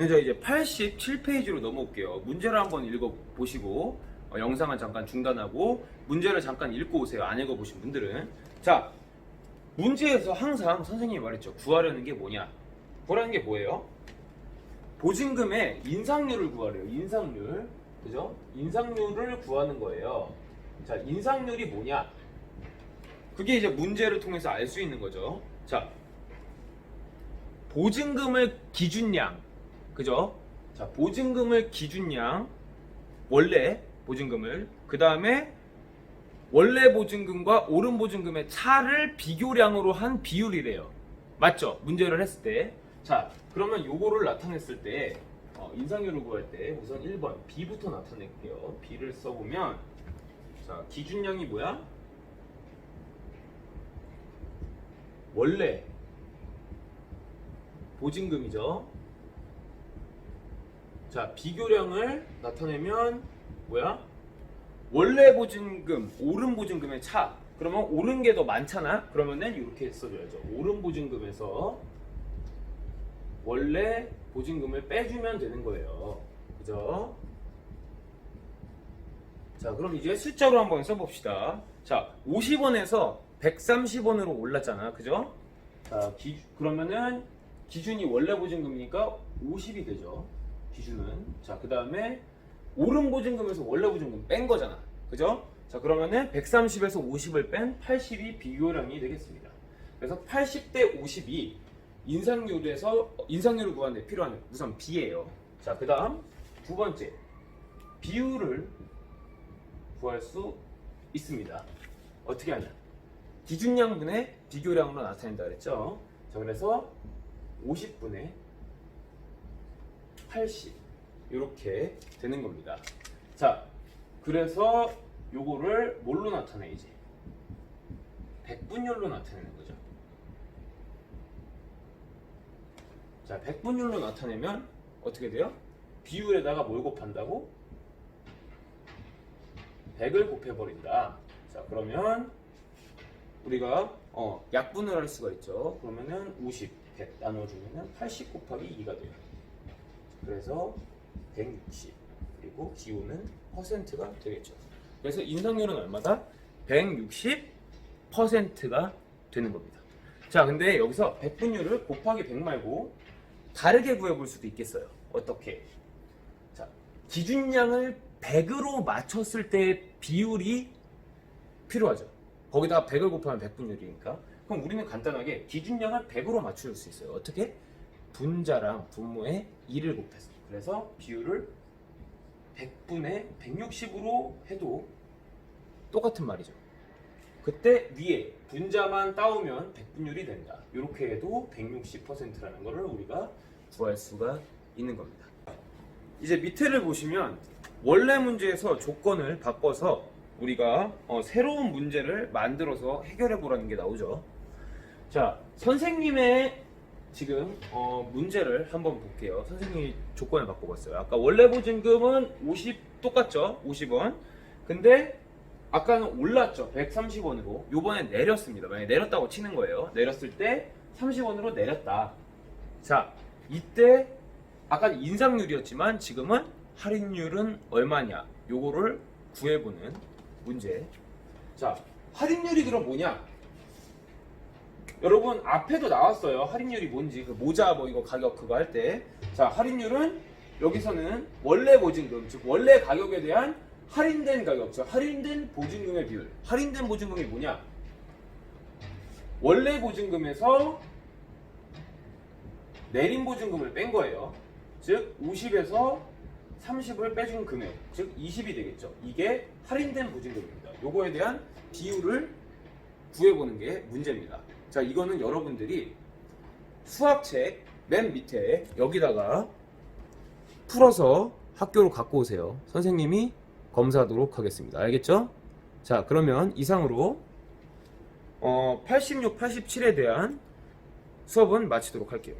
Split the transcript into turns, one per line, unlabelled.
이제 이제 87페이지로 넘어올게요. 문제를 한번 읽어보시고 어, 영상은 잠깐 중단하고 문제를 잠깐 읽고 오세요. 안 읽어보신 분들은 자 문제에서 항상 선생님이 말했죠. 구하려는 게 뭐냐? 구하려는 게 뭐예요? 보증금의 인상률을 구하래요. 인상률. 그죠? 인상률을 구하는 거예요. 자, 인상률이 뭐냐? 그게 이제 문제를 통해서 알 수 있는 거죠. 자, 보증금을 기준량. 그죠? 자, 보증금을 기준량. 원래 보증금을. 그 다음에 원래 보증금과 오른 보증금의 차를 비교량으로 한 비율이래요. 맞죠? 문제를 했을 때. 자, 그러면 요거를 나타냈을 때 어, 인상률을 구할 때 우선 1번 B부터 나타낼게요. B를 써보면 자, 기준량이 뭐야? 원래 보증금이죠. 자, 비교량을 나타내면 뭐야? 원래 보증금, 오른 보증금의 차. 그러면 오른 게 더 많잖아? 그러면은 이렇게 써줘야죠. 오른 보증금에서 원래 보증금을 빼주면 되는 거예요. 그죠? 자, 그럼 이제 숫자로 한번 써봅시다. 자, 50원에서 130원으로 올랐잖아. 그죠? 자, 기, 그러면은 기준이 원래 보증금이니까 50이 되죠. 기준은. 자, 그 다음에 오른 보증금에서 원래 보증금 뺀 거잖아. 그죠? 자, 그러면은 130에서 50을 뺀 80이 비교량이 되겠습니다. 그래서 80대 50이 인상률에서 인상률을 구하는 데 필요한 우선 B예요. 자, 그 다음 두 번째 비율을 구할 수 있습니다. 어떻게 하냐? 기준량분의 비교량으로 나타낸다 그랬죠. 자, 그래서 50분의 80 이렇게 되는 겁니다. 자, 그래서 요거를 뭘로 나타내지? 백분율로 나타내는 거죠. 자, 백분율로 나타내면 어떻게 돼요? 비율에다가 뭘 곱한다고? 100을 곱해버린다. 자, 그러면 우리가 어, 약분을 할 수가 있죠. 그러면은 50, 100 나눠주면은 80 곱하기 2가 돼요. 그래서 160 그리고 기호는 퍼센트가 되겠죠. 그래서 인상률은 얼마다? 160%가 되는 겁니다. 자, 근데 여기서 백분율을 곱하기 100 말고 다르게 구해볼 수도 있겠어요. 어떻게? 자, 기준량을 100으로 맞췄을 때 비율이 필요하죠. 거기다가 100을 곱하면 백분율이니까. 그럼 우리는 간단하게 기준량을 100으로 맞출 수 있어요. 어떻게? 분자랑 분모에 2를 곱해서. 그래서 비율을 100분의 160으로 해도 똑같은 말이죠. 그때 위에 분자만 따오면 백분율이 된다. 이렇게 해도 160%라는 것을 우리가 구할 수가 있는 겁니다. 이제 밑에를 보시면 원래 문제에서 조건을 바꿔서 우리가 어, 새로운 문제를 만들어서 해결해 보라는 게 나오죠. 자, 선생님의 지금 어, 문제를 한번 볼게요. 선생님이 조건을 바꿔봤어요. 아까 원래 보증금은 50 똑같죠? 50원. 근데 아까는 올랐죠. 130원으로. 요번에 내렸습니다. 만약에 내렸다고 치는 거예요. 내렸을 때 30원으로 내렸다. 자, 이때 아까 인상률이었지만 지금은 할인율은 얼마냐? 요거를 구해보는 문제. 자, 할인율이 그럼 뭐냐? 여러분 앞에도 나왔어요. 할인율이 뭔지 그 모자 뭐 이거 가격 그거 할 때. 자, 할인율은 여기서는 원래 보증금 즉 원래 가격에 대한 할인된 가격, 즉 할인된 보증금의 비율. 할인된 보증금이 뭐냐? 원래 보증금에서 내린 보증금을 뺀 거예요. 즉 50에서 30을 빼준 금액, 즉 20이 되겠죠. 이게 할인된 보증금입니다. 요거에 대한 비율을 구해보는 게 문제입니다. 자, 이거는 여러분들이 수학책 맨 밑에 여기다가 풀어서 학교로 갖고 오세요. 선생님이 검사하도록 하겠습니다. 알겠죠? 자, 그러면 이상으로 어, 86, 87에 대한 수업은 마치도록 할게요.